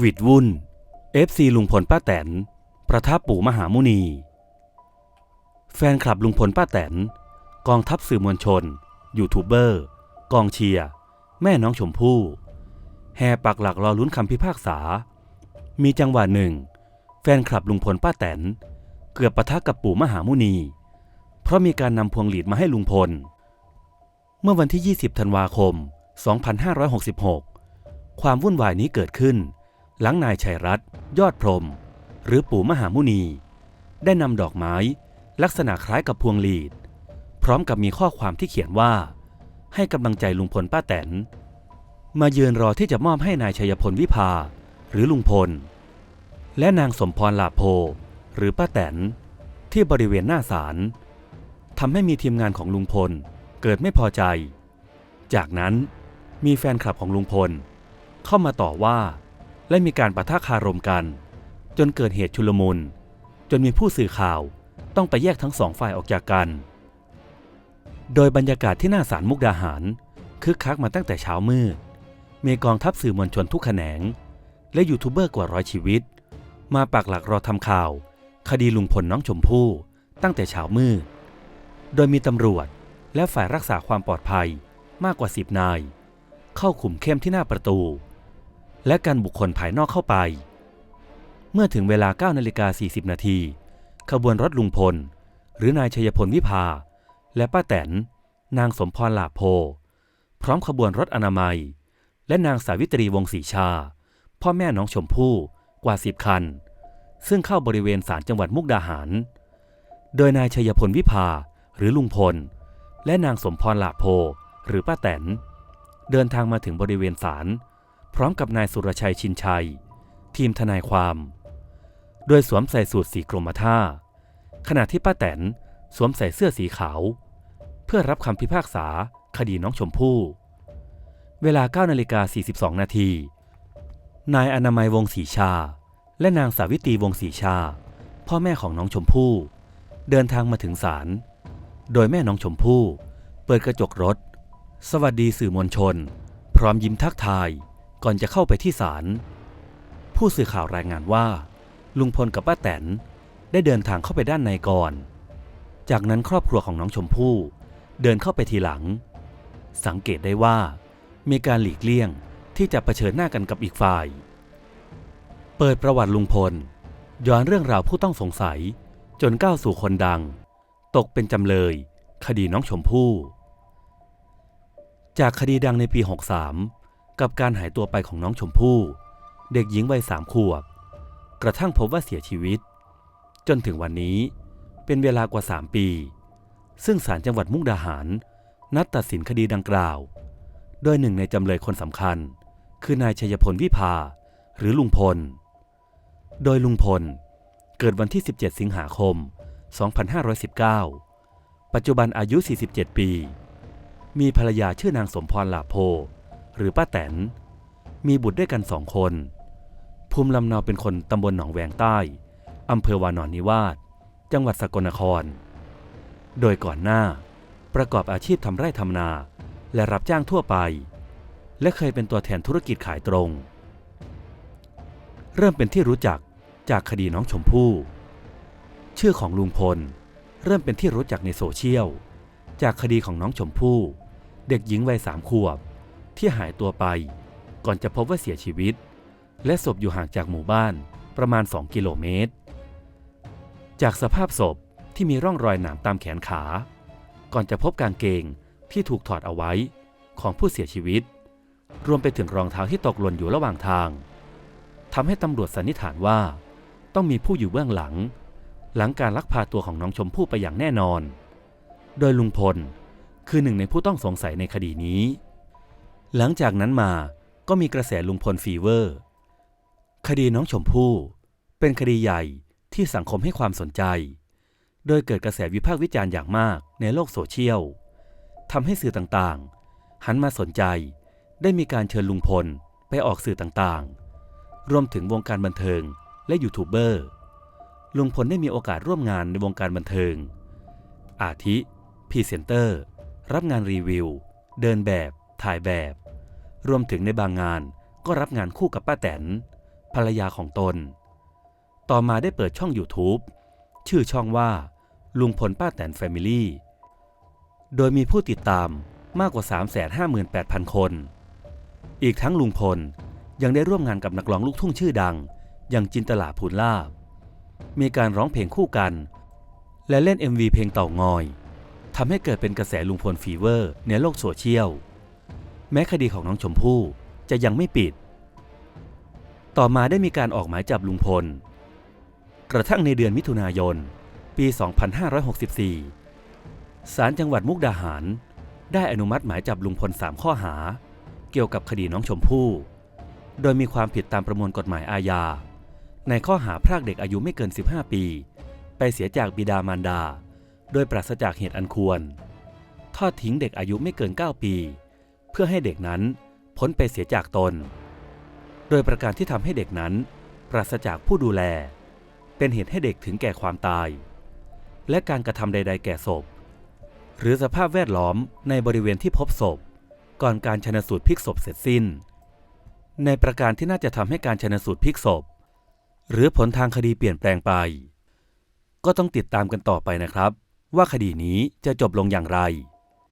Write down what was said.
วิดวุ่น FC ลุงพลป้าแตน ประทับปู่มหามุนี แฟนคลับลุงพลป้าแตน กองทัพสื่อมวลชน ยูทูบเบอร์ กองเชียร์ แม่น้องชมพู่ แห่ปักหลักรอลุ้นคำพิพากษา มีจังหวะหนึ่ง แฟนคลับลุงพลป้าแตน เกือบปะทะกับปู่มหามุนี เพราะมีการนำพวงหลีดมาให้ลุงพล เมื่อวันที่ 20 ธันวาคม 2566 ความวุ่นวายนี้เกิดขึ้น หลังนายชัยรัตน์ยอดพรม หรือปู่มหามุนี ได้นำดอกไม้ลักษณะคล้ายกับพวงหลีด พร้อมกับมีข้อความที่เขียนว่า ให้กำลังใจลุงพลป้าแตน มาเยือนรอที่จะมอบให้นายชัยพลวิภา หรือลุงพล และนางสมพรลาโพ หรือป้าแตน ที่บริเวณหน้าศาลทำให้มีทีมงานของลุงพลเกิดไม่พอใจ จากนั้นมีแฟนคลับของลุงพล เข้ามาต่อว่า และมีการปะทะคารมกัน จนเกิดเหตุชุลมุน จนมีผู้สื่อข่าวต้องไปแยกทั้งสองฝ่ายออกจากกัน โดยบรรยากาศที่หน้าศาลมุกดาหารคึกคักมาตั้งแต่เช้ามืด มีกองทัพสื่อมวลชนทุกแขนง และยูทูบเบอร์กว่าร้อยชีวิต มาปักหลักรอทำข่าว คดีลุงพลน้องชมพู่ตั้งแต่เช้ามืด โดยมีตำรวจและฝ่ายรักษาความปลอดภัยมากกว่าสิบนาย เข้าขุมเข้มที่หน้าประตู และกันบุคคลภายนอกเข้าไป เมื่อถึงเวลา9นาฬิกา40 นาที ขบวนรถลุงพล หรือนายชัยพลวิภา และป้าแตน นางสมพรหลาโพ พร้อมขบวนรถอนามัย และนางสาวิตรีวงศรีชา พ่อแม่น้องชมพู่กว่าสิบคัน ซึ่งเข้าบริเวณศาลจังหวัดมุกดาหาร โดยนายชัยพลวิภาหรือลุงพล และนางสมพรหลาโพ หรือป้าแตน เดินทางมาถึงบริเวณศาล พร้อมกับนายสุรชัยชินชัย ทีมทนายความ โดยสวมใส่สูทสีกรมท่า ขณะที่ป้าแตนสวมใส่เสื้อสีขาว เพื่อรับคำพิพากษาคดีน้องชมพู่ เวลา9นาฬิกา42 นาที นายอนามัยวงศรีชา และนางสาวิตรีวงศรีชา พ่อแม่ของน้องชมพู่ เดินทางมาถึงศาล โดยแม่น้องชมพู่ เปิดกระจกรถ สวัสดีสื่อมวลชน พร้อมยิ้มทักทาย ก่อนจะเข้าไปที่ศาลผู้สื่อข่าวรายงานว่า ลุงพลกับป้าแตนได้เดินทางเข้าไปด้านในก่อน จากนั้นครอบครัวของน้องชมพู่เดินเข้าไปทีหลัง สังเกตได้ว่า มีการหลีกเลี่ยงที่จะเผชิญหน้ากันกับอีกฝ่าย เปิดประวัติลุงพล ย้อนเรื่องราวผู้ต้องสงสัยจนก้าวสู่คนดัง ตกเป็นจำเลย คดีน้องชมพู่ จากคดีดังในปี 63 กับการหายตัวไปของน้องชมพู่ เด็กหญิงวัยสามขวบ กระทั่งพบว่าเสียชีวิต จนถึงวันนี้เป็นเวลากว่า 3 ปี ซึ่งศาลจังหวัดมุกดาหาร นัดตัดสินคดีดังกล่าว โดยหนึ่งในจำเลยคนสำคัญ คือนายชัยพลวิภา หรือลุงพล โดยลุงพลเกิดวันที่ 17 สิงหาคม 2519 ปัจจุบันอายุ 47 ปี มีภรรยาชื่อนางสมพรหลาโพ หรือป้าแตน มีบุตรด้วยกันสองคน ภูมิลำเนาเป็นคนตำบลหนองแวงใต้อำเภอวานอนนิวาสจังหวัดสกลนคร โดยก่อนหน้าประกอบอาชีพทำไร่ทำนา และรับจ้างทั่วไป และเคยเป็นตัวแทนธุรกิจขายตรง เริ่มเป็นที่รู้จักจากคดีน้องชมพู่ ชื่อของลุงพล เริ่มเป็นที่รู้จักในโซเชียล จากคดีของน้องชมพู่ เด็กหญิงวัยสามขวบ ที่หายตัวไป ก่อนจะพบว่าเสียชีวิต และศพอยู่ห่างจากหมู่บ้านประมาณ 2 กิโลเมตร จากสภาพศพที่มีร่องรอยหนามตามแขนขา ก่อนจะพบกางเกงที่ถูกถอดเอาไว้ของผู้เสียชีวิต รวมไปถึงรองเท้าที่ตกหล่นอยู่ระหว่างทางทำให้ตำรวจสันนิษฐานว่า ต้องมีผู้อยู่เบื้องหลัง หลังการลักพาตัวของน้องชมพู่ไปอย่างแน่นอน โดยลุงพลคือหนึ่งในผู้ต้องสงสัยในคดีนี้ หลังจากนั้นมาก็มีกระแสลุงพลฟีเวอร์ คดีน้องชมพู่เป็นคดีใหญ่ที่สังคมให้ความสนใจ โดยเกิดกระแสวิพากษ์วิจารณ์อย่างมากในโลกโซเชียลทำให้สื่อต่างๆ หันมาสนใจ ได้มีการเชิญลุงพลไปออกสื่อต่างๆ รวมถึงวงการบันเทิงและยูทูบเบอร์ ลุงพลได้มีโอกาสร่วมงานในวงการบันเทิง อาทิพรีเซนเตอร์ รับงานรีวิว เดินแบบ ถ่ายแบบ รวมถึงในบางงานก็รับงานคู่กับป้าแตน ภรรยาของตน ต่อมาได้เปิดช่อง YouTube ชื่อช่องว่า ลุงพลป้าแตนแฟมิลี่ โดยมีผู้ติดตามมากกว่า 358,000 คน อีกทั้งลุงพลยังได้ร่วมงานกับนักร้องลูกทุ่งชื่อดัง อย่างจินตลาภูลาภมีการร้องเพลงคู่กัน และเล่น MV เพลงเต่างอยทำให้เกิดเป็นกระแสลุงพลฟีเวอร์ในโลกโซเชียล แม้คดีของน้องชมพู่จะยังไม่ปิด ต่อมาได้มีการออกหมายจับลุงพล กระทั่งในเดือนมิถุนายน ปี 2564 ศาลจังหวัดมุกดาหาร ได้อนุมัติหมายจับลุงพล 3 ข้อหา เกี่ยวกับคดีน้องชมพู่ โดยมีความผิดตามประมวลกฎหมายอาญา ในข้อหาพรากเด็กอายุไม่เกิน 15 ปี ไปเสียจากบิดามารดา โดยปราศจากเหตุอันควร ทอดทิ้งเด็กอายุไม่เกิน 9 ปี เพื่อให้เด็กนั้นพ้นไปเสียจากตน โดยประการที่ทำให้เด็กนั้น ปราศจากผู้ดูแล เป็นเหตุให้เด็กถึงแก่ความตาย และการกระทำใด ๆ แก่ศพ หรือสภาพแวดล้อมในบริเวณที่พบศพ ก่อนการชนสูตรพลิกศพเสร็จสิ้น ในประการที่น่าจะทำให้การชนสูตรพลิกศพ หรือผลทางคดีเปลี่ยนแปลงไป ก็ต้องติดตามกันต่อไปนะครับ ว่าคดีนี้จะจบลงอย่างไร